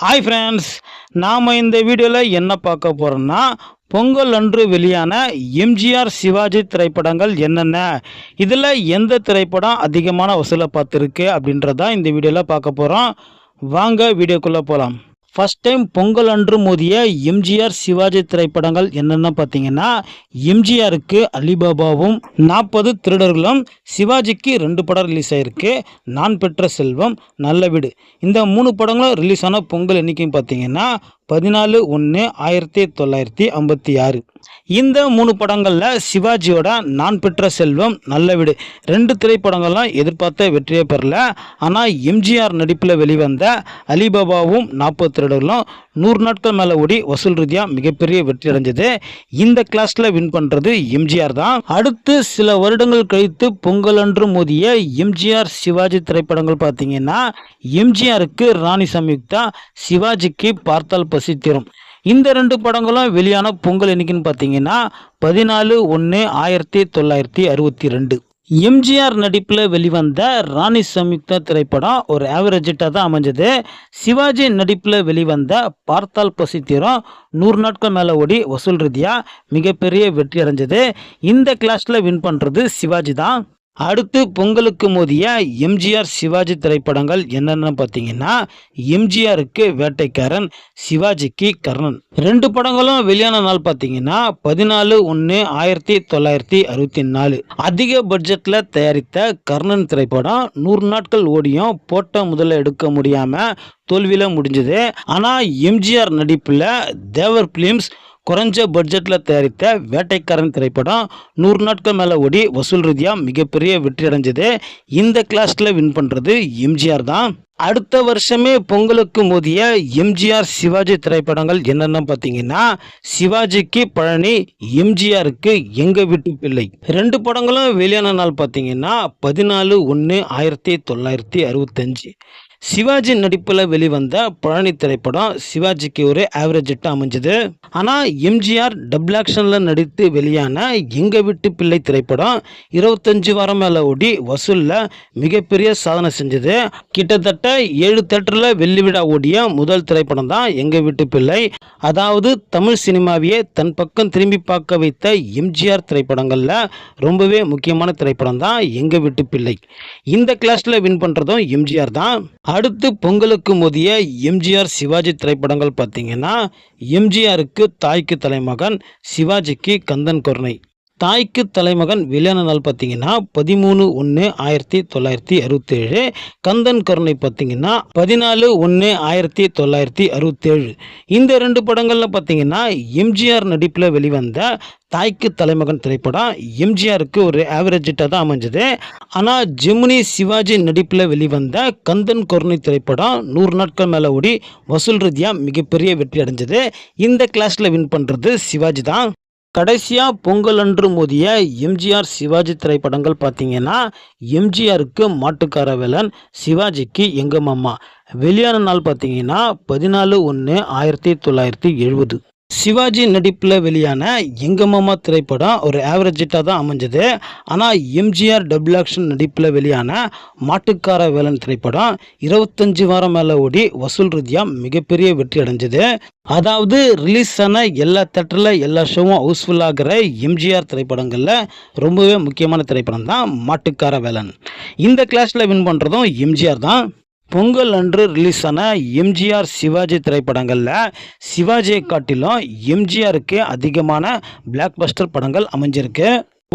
Hi friends நாம் இந்த வீடியோவில் என்ன பார்க்க போகிறோம்னா பொங்கல் அன்று வெளியான எம்ஜிஆர் சிவாஜி திரைப்படங்கள் என்னென்ன? இதில் எந்த திரைப்படம் அதிகமான வசூலை பார்த்துருக்கு அப்படின்றதான் இந்த வீடியோவில் பார்க்க போகிறோம் வாங்க வீடியோக்குள்ளே போகலாம் ஃபஸ்ட் டைம் பொங்கல் அன்று மோதிய எம்ஜிஆர் சிவாஜி திரைப்படங்கள் என்னென்ன பார்த்தீங்கன்னா எம்ஜிஆருக்கு அலிபாபாவும் நாற்பது திருடர்களும் சிவாஜிக்கு ரெண்டு படம் ரிலீஸ் ஆயிருக்கு. நான் பெற்ற செல்வம் நல்ல வீடு. இந்த மூணு படங்களும் ரிலீஸ் ஆன பொங்கல் என்னைக்குன்னு பார்த்தீங்கன்னா பதினாலு ஒன்று ஆயிரத்தி தொள்ளாயிரத்தி ஐம்பத்தி ஆறு. இந்த மூணு படங்களில் சிவாஜியோட நான் பெற்ற செல்வம் நல்ல வீடு. ரெண்டு திரைப்படங்கள்லாம் எதிர்பார்த்த வெற்றியை பெறல. ஆனால் எம்ஜிஆர் நடிப்பில் வெளிவந்த அலிபாபாவும் நாற்பது திருடர்களும் நூறு நாட்கள் மேலே ஓடி வசூல் ரீதியாக மிகப்பெரிய வெற்றி அடைஞ்சது. இந்த கிளாஸில் வின் பண்ணுறது எம்ஜிஆர் தான். அடுத்து சில வருடங்கள் கழித்து பொங்கல் அன்று மோதிய எம்ஜிஆர் சிவாஜி திரைப்படங்கள் பார்த்தீங்கன்னா எம்ஜிஆருக்கு ராணி சம்யுக்தா சிவாஜிக்கு பார்த்தால் பசி தீரும். இந்த ரெண்டு படங்களும் வெளியான பொங்கல் என்னைக்குன்னு பார்த்தீங்கன்னா பதினாலு ஒன்று ஆயிரத்தி தொள்ளாயிரத்தி அறுபத்தி ரெண்டு. எம்ஜிஆர் நடிப்பில் வெளிவந்த ராணி சம்யுக்தா திரைப்படம் ஒரு ஆவரேஜ் ஹிட்டாக தான் அமைஞ்சது. சிவாஜி நடிப்பில் வெளிவந்த பார்த்தால் பசி நூறு நாட்கள் மேலே ஓடி வசூல் ரீதியாக மிகப்பெரிய வெற்றி அடைஞ்சது. இந்த கிளாஸில் வின் பண்ணுறது சிவாஜி தான். அடுத்து பொங்கலுக்கு மோதிய எம்ஜிஆர் சிவாஜி திரைப்படங்கள் என்னென்னு பார்த்தீங்கன்னா எம்ஜிஆருக்கு வேட்டைக்காரன் சிவாஜிக்கு கர்ணன். ரெண்டு படங்களும் வெளியான நாள் பார்த்தீங்கன்னா பதினாலு ஒன்று ஆயிரத்தி தொள்ளாயிரத்தி அறுபத்தி நாலு. அதிக பட்ஜெட்டில் தயாரித்த கர்ணன் திரைப்படம் நூறு நாட்கள் ஓடியும் போட்ட முதல்ல எடுக்க முடியாமல் தோல்வியில் முடிஞ்சது. ஆனால் எம்ஜிஆர் நடிப்பில் தேவர் ஃபிலிம்ஸ் குறைஞ்ச பட்ஜெட்டில் தயாரித்த வேட்டைக்காரன் திரைப்படம் நூறு நாட்கள் மேலே ஓடி வசூல் ரீதியாக மிகப்பெரிய வெற்றி அடைஞ்சது. இந்த கிளாஸில் வின் பண்ணுறது எம்ஜிஆர் தான். அடுத்த வருஷமே பொங்கலுக்கு மோதிய எம்ஜிஆர் சிவாஜி திரைப்படங்கள் என்னென்ன பார்த்தீங்கன்னா சிவாஜிக்கு பழனி எம்ஜிஆருக்கு எங்கள் வீட்டு பிள்ளை. ரெண்டு படங்களும் வெளியான நாள் பார்த்தீங்கன்னா பதினாலு ஒன்று ஆயிரத்தி தொள்ளாயிரத்தி அறுபத்தஞ்சு. சிவாஜி நடிப்பில் வெளிவந்த பழனி திரைப்படம் சிவாஜிக்கு ஒரு ஆவரேஜ் ஹிட் அமைஞ்சது. ஆனால் எம்ஜிஆர் டபுள் ஆக்ஷனில் நடித்து வெளியான எங்கள் வீட்டு பிள்ளை திரைப்படம் இருபத்தஞ்சு வாரம் மேலே ஓடி வசூலில் மிகப்பெரிய சாதனை செஞ்சது. கிட்டத்தட்ட ஏழு தேட்டரில் வெள்ளிவிடா ஓடிய முதல் திரைப்படம் தான் எங்கள் வீட்டு பிள்ளை. அதாவது தமிழ் சினிமாவையே தன் பக்கம் திரும்பி பார்க்க வைத்த எம்ஜிஆர் திரைப்படங்களில் ரொம்பவே முக்கியமான திரைப்படம் தான் எங்கள் வீட்டு பிள்ளை. இந்த கிளாஸில் வின் பண்ணுறதும் எம்ஜிஆர் தான். அடுத்து பொங்கலுக்கு மோதிய எம்ஜிஆர் சிவாஜி திரைப்படங்கள் பார்த்தீங்கன்னா எம்ஜிஆருக்கு தாய்க்கு தலைமகன் சிவாஜிக்கு கந்தன் கொர்ணை. தாய்க்கு தலைமகன் வெளியான நாள் பார்த்தீங்கன்னா பதிமூணு ஒன்று ஆயிரத்தி தொள்ளாயிரத்தி அறுபத்தேழு. கந்தன் கருணை பார்த்தீங்கன்னா பதினாலு ஒன்று ஆயிரத்தி தொள்ளாயிரத்தி அறுபத்தேழு. இந்த ரெண்டு படங்களில் பார்த்தீங்கன்னா எம்ஜிஆர் நடிப்பில் வெளிவந்த தாய்க்கு தலைமகன் திரைப்படம் எம்ஜிஆருக்கு ஒரு ஆவரேஜ் ஹிட்டாக தான் அமைஞ்சது. ஆனால் ஜெமினி சிவாஜி நடிப்பில் வெளிவந்த கந்தன் கருணை திரைப்படம் நூறு நாட்கள் மேலே ஓடி வசூல் ரீதியாக மிகப்பெரிய வெற்றி அடைஞ்சது. இந்த கிளாஸில் வின் பண்ணுறது சிவாஜி தான். கடைசியாக பொங்கல் அன்று மோதிய எம்ஜிஆர் சிவாஜி திரைப்படங்கள் பார்த்தீங்கன்னா எம்ஜிஆருக்கு மாட்டுக்கார வேலன் சிவாஜிக்கு எங்கள் மாமா வெளியான நாள் பார்த்தீங்கன்னா பதினாலு ஒன்று ஆயிரத்தி தொள்ளாயிரத்தி எழுபது. சிவாஜி நடிப்பில் வெளியான எங்க மாமா திரைப்படம் ஒரு ஆவரேஜ் ஹிட்டாக தான் அமைஞ்சது. ஆனால் எம்ஜிஆர் டபுள் ஆக்ஷன் நடிப்பில் வெளியான மாட்டுக்கார வேலன் திரைப்படம் இருபத்தஞ்சி வாரம் மேலே ஓடி வசூல் ரீதியாக மிகப்பெரிய வெற்றி அடைஞ்சது. அதாவது ரிலீஸ் ஆன எல்லா தேட்டரில் எல்லா ஷோவும் ஹவுஸ்ஃபுல் ஆகிற எம்ஜிஆர் திரைப்படங்களில் ரொம்பவே முக்கியமான திரைப்படம் தான் மாட்டுக்கார வேலன். இந்த கிளாஸில் வின் பண்ணுறதும் எம்ஜிஆர் தான். பொங்கல் அன்று ரிலீஸ் ஆன எம்ஜிஆர் சிவாஜி திரைப்படங்களில் சிவாஜியை காட்டிலும் எம்ஜிஆருக்கு அதிகமான பிளாக் பஸ்டர் படங்கள் அமைஞ்சிருக்கு.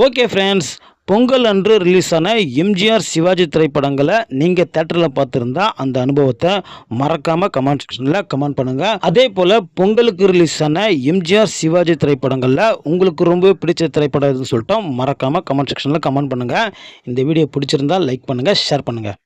ஓகே ஃப்ரெண்ட்ஸ் பொங்கல் அன்று ரிலீஸ் ஆன எம்ஜிஆர் சிவாஜி திரைப்படங்களை நீங்கள் தேட்டரில் பார்த்துருந்தா அந்த அனுபவத்தை மறக்காமல் கமெண்ட் செக்ஷனில் கமெண்ட் பண்ணுங்கள் அதே போல் பொங்கலுக்கு ரிலீஸ் ஆன எம்ஜிஆர் சிவாஜி திரைப்படங்களில் உங்களுக்கு ரொம்ப பிடிச்ச திரைப்படம் எதுன்னு சொல்லிட்டோம். மறக்காமல் கமெண்ட் செக்ஷனில் கமெண்ட் பண்ணுங்கள் இந்த வீடியோ பிடிச்சிருந்தா லைக் பண்ணுங்கள் ஷேர் பண்ணுங்கள்